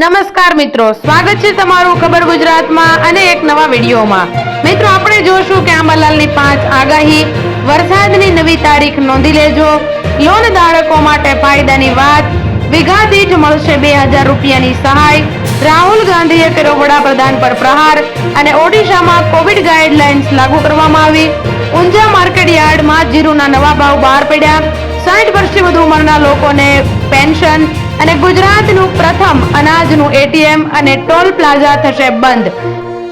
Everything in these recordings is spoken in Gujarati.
નમસ્કાર મિત્રો, સ્વાગત છે તમારું ખબર ગુજરાતમાં અને એક નવા વિડીયોમાં. મિત્રો, આપણે જોશું કે આંબાલાલની પાંચ આગાહી, વરસાદની નવી તારીખ નોંધી લેજો, લોન ધારકો માટે ફાયદાની વાત, વિઘા દીઠ મળશે બે હજાર રૂપિયાની સહાય, રાહુલ ગાંધીએ કર્યો વડાપ્રધાન પર પ્રહાર, અને ઓડિશામાં કોવિડ ગાઈડલાઇન્સ લાગુ કરવામાં આવી. ઊંઝા માર્કેટ યાર્ડમાં જીરુના નવા ભાવ બહાર પડ્યા. સાઠ વર્ષથી વધુ ઉંમરના લોકોને પેન્શન અને ગુજરાતનું પ્રથમ અનાજનું એટીએમ અને ટોલ પ્લાઝા થશે બંધ.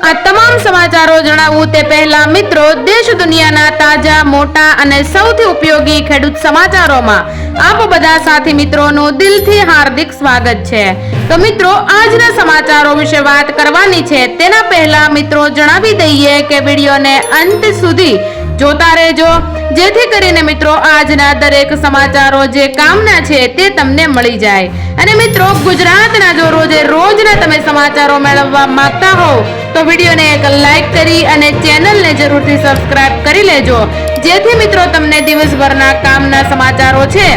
આ તમામ સમાચારો જણાવું તે પહેલા, મિત્રો, દેશ દુનિયાના તાજા, મોટા અને સૌથી ઉપયોગી ખેડૂત સમાચારોમાં આપ બધા સાથી મિત્રોનું દિલથી હાર્દિક સ્વાગત છે. તો મિત્રો, આજના સમાચારો વિશે વાત કરવાની છે. તેના પહેલા, મિત્રો, જણાવી દઈએ કે વિડીયોને અંત સુધી જોતા રહેજો. જેથી કરીને મિત્રો આજના દરેક સમાચારો જે કામના છે તે તમને મળી જાય. અને મિત્રો, ગુજરાતના જો રોજે રોજના તમે સમાચારો મેળવવા માંગતા હો તો વિડીયોને એક લાઈક કરી અને ચેનલને જરૂરથી સબસ્ક્રાઇબ કરી લેજો. જેથી મિત્રો તમને દિવસભરના કામના સમાચારો છે,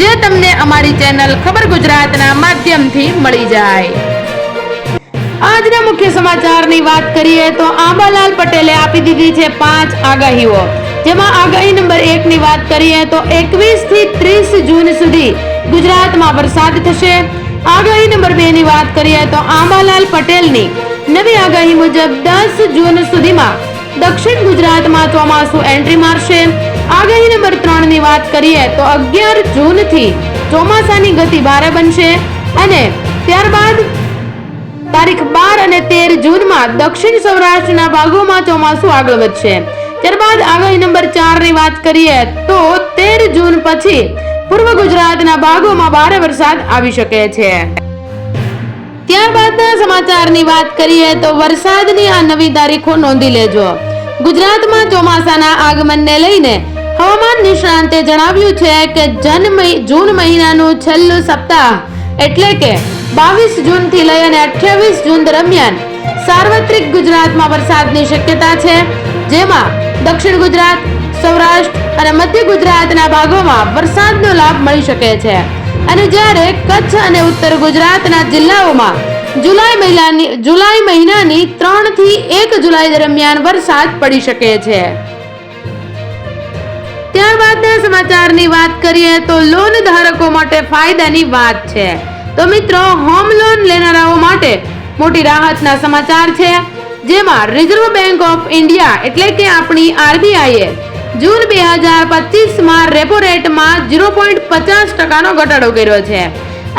જે તમને અમારી ચેનલ ખબર ગુજરાતના માધ્યમથી મળી જાય. આજના મુખ્ય સમાચારની વાત કરીએ તો આંબાલાલ પટેલે આપી દીધી છે પાંચ આગાહીઓ. જેમાં આગાહી નંબર એક ની વાત કરીએ તો એકવીસથી ત્રીસ જૂન સુધી ગુજરાતમાં વરસાદ થશે. આગાહી નંબર બે ની વાત કરીએ તો આંબાલાલ પટેલની નવી આગાહી મુજબ દસ જૂન સુધીમાં દક્ષિણ ગુજરાતમાં ચોમાસું એન્ટ્રી મારશે. આગાહી નંબર ત્રણની વાત કરીએ તો અગિયાર જૂનથી ચોમાસાની ગતિ ભારે બનશે અને ત્યારબાદ તારીખ બાર અને તેર જૂનમાં દક્ષિણ સૌરાષ્ટ્રના ભાગોમાં ચોમાસું આગળ વધશે. ત્યારબાદ આગાહી નંબર ચારની વાત કરીએ તો તેર જૂન પછી પૂર્વ ગુજરાતના ભાગોમાં ભારે વરસાદ આવી શકે છે. ત્યારબાદના સમાચારની વાત કરીએ તો વરસાદની આ નવી તારીખો નોંધી લેજો. ગુજરાતમાં ચોમાસાના આગમનને લઈને હવામાન નિષ્ણાંતે જણાવ્યું છે કે જન જૂન મહિનાનું છેલ્લું સપ્તાહ એટલે કે બાવીસ જૂનથી લઈ અને અઠ્યાવીસ જૂન દરમિયાન સાર્વત્રિક ગુજરાતમાં વરસાદની શક્યતા છે, જેમાં દક્ષિણ ગુજરાત, સૌરાષ્ટ્ર અને મધ્ય ગુજરાતના ભાગોમાં વરસાદનો લાભ મળી શકે છે. અને જ્યારે કચ્છ અને ઉત્તર ગુજરાતના જિલ્લાઓમાં જુલાઈ મહિનાની જુલાઈ મહિનાની ત્રણથી એક જુલાઈ દરમિયાન વરસાદ પડી શકે છે. ત્યારબાદના સમાચારની વાત કરીએ તો લોન ધારકો માટે ફાયદાની વાત છે. તો મિત્રો હોમ લોન લેનારાઓ માટે મોટી રાહતના સમાચાર છે. જેમાં રિઝર્વ બેંક ઓફ ઇન્ડિયા એટલે કે આપણી આરબીઆઈએ જૂન બે હજાર પચીસમાં રેપો રેટમાં ઝીરો પોઈન્ટ પચાસ ટકાનો ઘટાડો કર્યો છે.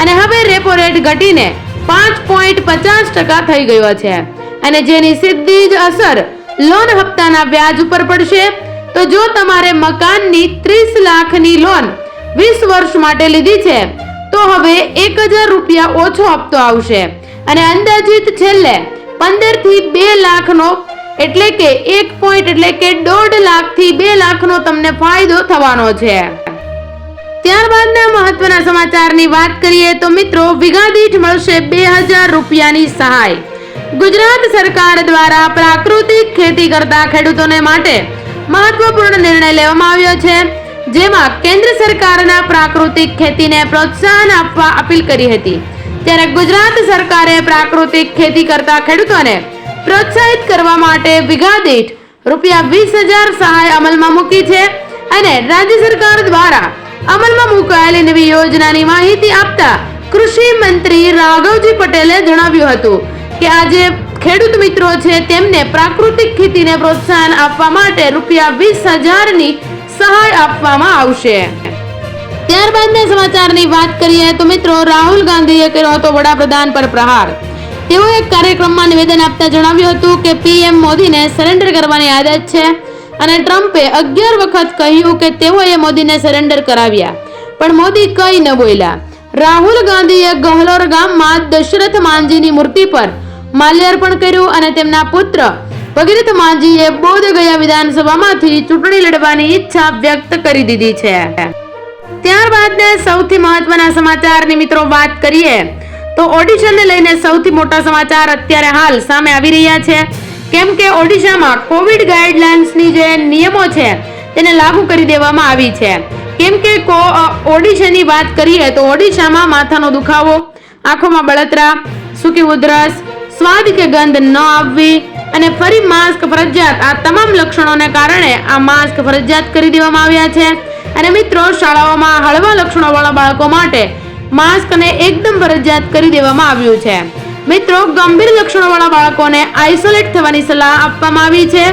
અને હવે રેપો રેટ ઘટીને પાંચ પોઈન્ટ પચાસ ટકા થઈ ગયો છે. અને જેની સીધી જ અસર લોન હપ્તાના વ્યાજ ઉપર પડશે. તો જો તમારે મકાનની ત્રીસ લાખની લોન વીસ વર્ષ માટે લીધી છે તો હવે એક હજાર રૂપિયા ઓછો આપતો આવશે. અને અંદાજિત છેલ્લે પંદરથી બે લાખનો, એટલે કે એક પોઈન્ટ એટલે કે દોઢ લાખથી બે લાખનો તમને ફાયદો થવાનો છે. ત્યારબાદના મહત્વના સમાચારની વાત કરીએ તો મિત્રો વિગાદીઠ દીઠ મળશે બે હજાર રૂપિયાની સહાય. ગુજરાત સરકાર દ્વારા પ્રાકૃતિક ખેતી કરતા ખેડૂતોને માટે મહત્વપૂર્ણ નિર્ણય લેવામાં આવ્યો છે. જેમાં કેન્દ્ર સરકારના પ્રાકૃતિક ખેતીને પ્રોત્સાહન આપવા અપીલ કરી હતી. ત્યારે ગુજરાત સરકારે પ્રાકૃતિક ખેતી કરતા ખેડૂતોને પ્રોત્સાહિત કરવા માટે વિઘા દીઠ રૂપિયા વીસ હજાર સહાય અમલમાં મૂકી છે અને રાજ્ય સરકાર દ્વારા અમલમાં મુકાયેલી નવી યોજનાની માહિતી આપતા કૃષિ મંત્રી રાઘવજી પટેલે જણાવ્યું હતું કે આજે ખેડૂત મિત્રો છે તેમને પ્રાકૃતિક ખેતીને પ્રોત્સાહન આપવા માટે રૂપિયા વીસ હજારની સહાય આપવામાં આવશે. ત્યારબાદના સમાચારની વાત કરીએ તો મિત્રો, રાહુલ ગાંધીએ કર્યો હતો વડાપ્રધાન પર પ્રહાર. તેઓ એક કાર્યક્રમમાં નિવેદન આપતા જણાવ્યું હતું કે પીએમ મોદીને સરેન્ડર કરવાની આદત છે અને ટ્રમ્પે અગિયાર વખત કહ્યું કે તેઓએ મોદીને સરેન્ડર કરાવ્યા. પણ મોદી કંઈ ન બોલ્યા. રાહુલ ગાંધીએ ગહલોર ગામમાં દશરથ માનજીની મૂર્તિ પર માલ્યાર્પણ કર્યું અને તેમના પુત્ર ભગીરથ માંઝીએ બોધ ગયા વિધાનસભામાંથી ચૂંટણી લડવાની ઈચ્છા વ્યક્ત કરી દીધી છે. ત્યારબાદના સૌથી મહત્વના સમાચારની મિત્રો વાત કરીએ, તો ઓડિશાને લઈને સૌથી મોટા સમાચાર અત્યારે હાલ સામે આવી રહ્યા છે. કેમ કે ઓડિશામાં કોવિડ ગાઈડલાઇન્સની જે નિયમો છે, તેને લાગુ કરી દેવામાં આવી છે. કેમ કો- ઓડિશાની વાત કરીએ, તો ઓડિશામાં માથાનો દુખાવો, આંખોમાં બળતરા, સૂકી ઉધરસ, સ્વાદ કે ગંધ ન આવવી અને ફરી માસ્ક ફરજિયાત. આ તમામ લક્ષણોને કારણે આ માસ્ક ફરજિયાત કરી દેવામાં આવ્યા છે. અને મિત્રો, શાળાઓમાં હળવા લક્ષણોવાળા બાળકો માટે માસ્કને એકદમ ફરજિયાત કરી દેવામાં આવ્યું છે. મિત્રો, ગંભીર લક્ષણોવાળા બાળકોને આઇસોલેટ થવાની સલાહ આપવામાં આવી છે.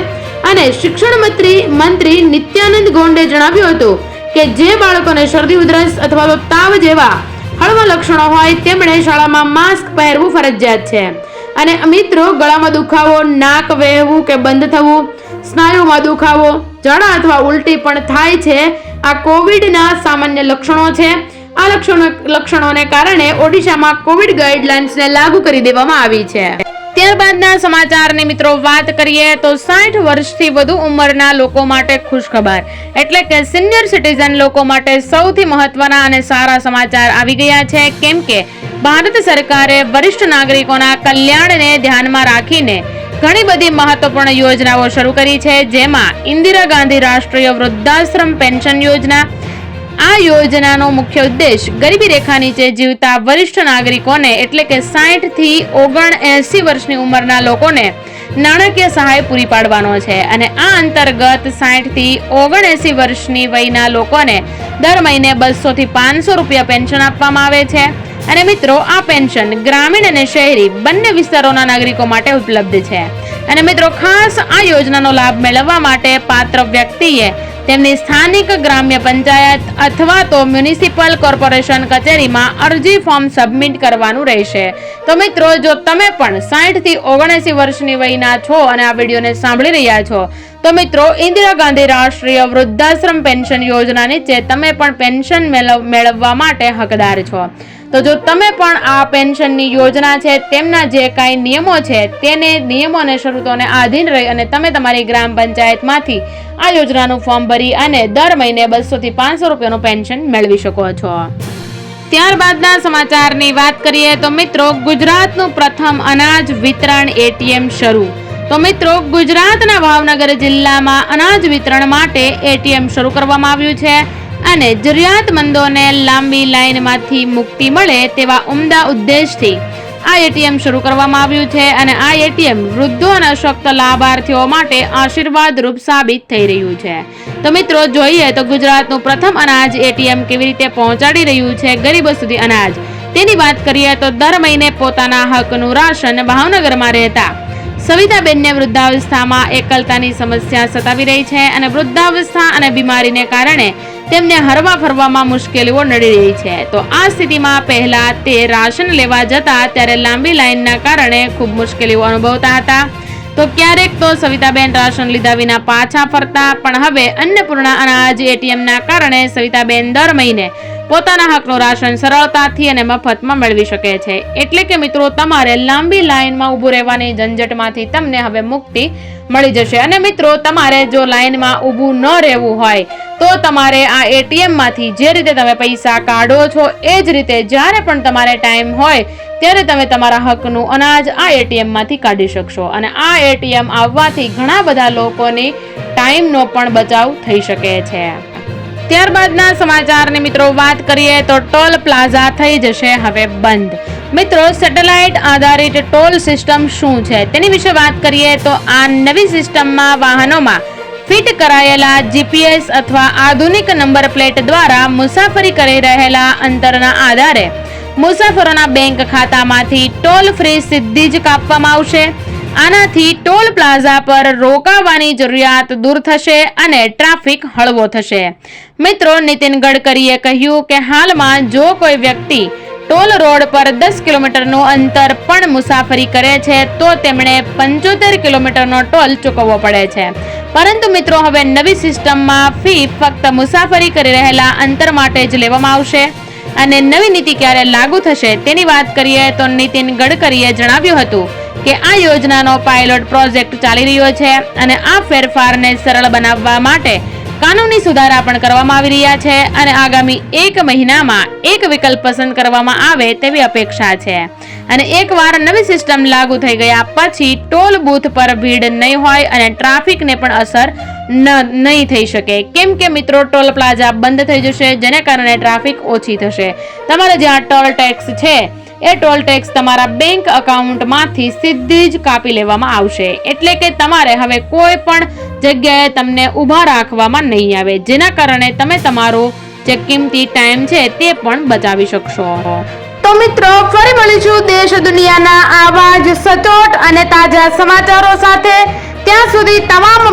અને શિક્ષણ મંત્રી મંત્રી નિત્યાનંદ ગોંડે જણાવ્યું હતું કે જે બાળકોને શરદી, ઉધરસ અથવા તો તાવ જેવા હળવા લક્ષણો હોય, તેમણે શાળામાં માસ્ક પહેરવું ફરજિયાત છે. અને મિત્રો, ગળામાં દુખાવો, નાક વહેવું કે બંધ થવું, સ્નાયુમાં દુખાવો જણા અથવા ઉલટી પણ થાય છે. આ કોવિડના સામાન્ય લક્ષણો છે. આ લક્ષણો લક્ષણોને કારણે ઓડિશામાં કોવિડ ગાઈડલાઇન્સને લાગુ કરી દેવામાં આવી છે. ત્યારબાદના સમાચારની મિત્રો વાત કરીએ તો સાઠ વર્ષથી વધુ ઉંમરના લોકો માટે ખુશખબર. એટલે કે સિનિયર સિટીઝન લોકો માટે સૌથી મહત્વના અને સારા સમાચાર આવી ગયા છે, કેમ કે ભારત સરકારે વરિષ્ઠ નાગરિકોના કલ્યાણને ધ્યાનમાં રાખીને ઘણી બધી મહત્વપૂર્ણ યોજનાઓ શરૂ કરી છે, જેમાં ઇન્દિરા ગાંધી રાષ્ટ્રીય વૃદ્ધાશ્રમ પેન્શન યોજના આ યોજનાનો મુખ્ય ઉદ્દેશ ગરીબી રેખા નીચે જીવતા વરિષ્ઠ નાગરિકોને એટલે કે સાઠથી ઓગણ એસી વર્ષની ઉંમરના લોકોને નાણાકીય સહાય પૂરી પાડવાનો છે. અને આ અંતર્ગત સાઠથી ઓગણ એસી વર્ષની વયના લોકોને દર મહિને બસો થી પાંચસો રૂપિયા પેન્શન આપવામાં આવે છે. અને મિત્રો, આ પેન્શન ગ્રામીણ અને શહેરી બંને વિસ્તારોના નાગરિકો માટે ઉપલબ્ધ છે. અને મિત્રો, ખાસ આ યોજનાનો લાભ મેળવવા માટે પાત્ર વ્યક્તિએ તેમની સ્થાનિક ગ્રામ્ય પંચાયત અથવા તો મ્યુનિસિપલ કોર્પોરેશન કચેરીમાં અરજી ફોર્મ સબમિટ કરવાનું રહેશે. તો મિત્રો, જો તમે પણ સાઠથી ઓગણએસી વર્ષની વયના છો અને આ વિડીયોને સાંભળી રહ્યા છો, તો મિત્રો, ઇન્દિરા ગાંધી રાષ્ટ્રીય વૃદ્ધાશ્રમ પેન્શન યોજના નીચે તમે પણ પેન્શન મેળવ- મેળવવા માટે હકદાર છો. તો જો તમે પણ આ પેન્શનની યોજના છે, તેમના જે કાંઈ નિયમો છે, તેને નિયમો અને શરતોને આધીન રહી અને તમે તમારી ગ્રામ પંચાયતમાંથી આ યોજનાનું ફોર્મ ભરી અને દર મહિને બસોથી પાંચસો રૂપિયાનું પેન્શન મેળવી શકો છો. ત્યારબાદના સમાચારની વાત કરીએ તો મિત્રો, ગુજરાતનું પ્રથમ અનાજ વિતરણ એટીએમ શરૂ. તો મિત્રો, ગુજરાતના ભાવનગર જિલ્લામાં અનાજ વિતરણ માટે એટીએમ શરૂ કરવામાં આવ્યું છે. અને જરૂરિયાતમંદોને લાંબી લાઇનમાંથી મુક્તિ મળે તેવા ઉમદા ઉદ્દેશથી આ એટીએમ શરૂ કરવામાં આવ્યું છે અને આ એટીએમ વૃદ્ધો અને અશક્ત લાભાર્થીઓ માટે આશીર્વાદરૂપ સાબિત થઈ રહ્યું છે. તો મિત્રો, જોઈએ તો ગુજરાતનું પ્રથમ અનાજ એટીએમ કેવી રીતે પહોંચાડી રહ્યું છે ગરીબો સુધી અનાજ. તેની વાત કરીએ તો દર મહિને પોતાના હકનું રાશન ભાવનગરમાં રહેતા સવિતાબેનને વૃદ્ધાવસ્થામાં એકલતાની સમસ્યા સતાવી રહી છે અને વૃદ્ધાવસ્થા અને બીમારીને કારણે તેમને હરવા ફરવામાં મુશ્કેલીઓ નડી રહી છે. તો આ સ્થિતિમાં પહેલા તે રાશન લેવા જતા ત્યારે લાંબી લાઇનના કારણે ખૂબ મુશ્કેલીઓ અનુભવતા હતા. તો ક્યારેક તો સવિતાબેન રાશન લીધા વિના પાછા ફરતા, પણ હવે અન્નપૂર્ણા અનાજ એટીએમના કારણે સવિતાબેન દર મહિને પોતાના હકનું રાશન સરળતાથી અને મફતમાં મેળવી શકે છે. એટલે કે મિત્રો, તમારે લાંબી લાઇનમાં ઊભું રહેવાની ઝંઝટમાંથી તમને હવે મુક્તિ મળી જશે. અને મિત્રો, તમારે જો લાઇનમાં ઊભું ન રહેવું હોય, તો તમારે આ એટીએમમાંથી જે રીતે તમે પૈસા કાઢો છો, એ જ રીતે જ્યારે પણ તમારે ટાઈમ હોય, ત્યારે તમે તમારા હકનું અનાજ આ એટીએમમાંથી કાઢી શકશો. અને આ એટીએમ આવવાથી ઘણા બધા લોકોની ટાઈમનો પણ બચાવ થઈ શકે છે. ત્યારબાદના સમાચારની મિત્રો વાત કરીએ તો ટોલ પ્લાઝા થઈ જશે હવે બંધ. મિત્રો, સેટેલાઇટ આધારિત ટોલ સિસ્ટમ શું છે? તેની વિશે વાત કરીએ તો આ નવી સિસ્ટમમાં વાહનોમાં ફિટ કરાયેલા જીપીએસ અથવા આધુનિક નંબર પ્લેટ દ્વારા મુસાફરી કરી રહેલા અંતરના આધારે મુસાફરોના બેંક ખાતામાંથી ટોલ ફ્રી સીધી જ કાપવામાં આવશે. આનાથી ટોલ પ્લાઝા પર રોકાવાની જરૂરિયાત દૂર થશે અને ટ્રાફિક હળવો થશે. મિત્રો, નીતિન ગડકરીએ કહ્યું કે હાલમાં જો કોઈ વ્યક્તિ ટોલ રોડ પર દસ કિલોમીટરનું અંતર પણ મુસાફરી કરે છે, તો તેમણે પંચોતેર કિલોમીટરનો ટોલ ચૂકવવો પડે છે. પરંતુ મિત્રો, હવે નવી સિસ્ટમમાં ફી ફક્ત મુસાફરી કરી રહેલા અંતર માટે જ લેવામાં આવશે. અને નવી નીતિ ક્યારે લાગુ થશે તેની વાત કરીએ તો નીતિન ગડકરીએ જણાવ્યું હતું કે આ યોજનાનો પાયલોટ પ્રોજેક્ટ ચાલી રહ્યો છે અને આ ફેરફારને સરળ બનાવવા માટે કાનૂની સુધારા પણ કરવામાં આવી રહ્યા છે અને આગામી એક મહિનામાં એક વિકલ્પ પસંદ કરવામાં આવે તેવી અપેક્ષા છે. અને એકવાર નવી સિસ્ટમ લાગુ થઈ ગયા પછી ટોલ બૂથ પર ભીડ નહીં હોય અને ટ્રાફિકને પણ અસર નહીં થઈ શકે. કેમ કે મિત્રો, ટોલ પ્લાઝા બંધ થઈ જશે, જેને કારણે ટ્રાફિક ઓછી થશે. તમારે જ્યાં ટોલ ટેક્સ છે એ ટોલ ટેક્સ તમારા બેંક અકાઉન્ટમાંથી સીધી જ કાપી લેવામાં આવશે. એટલે કે તમારે હવે કોઈ પણ જગ્યાએ તમને ઊભા રાખવામાં નહીં આવે. જેના કારણે તમે તમારો જે કિંમતી ટાઈમ છે તે પણ બચાવી શકશો. તો મિત્રો, ફરી મળીશું દેશ દુનિયાના આવા જ સચોટ અને તાજા સમાચારો સાથે. ત્યાં સુધી તમામ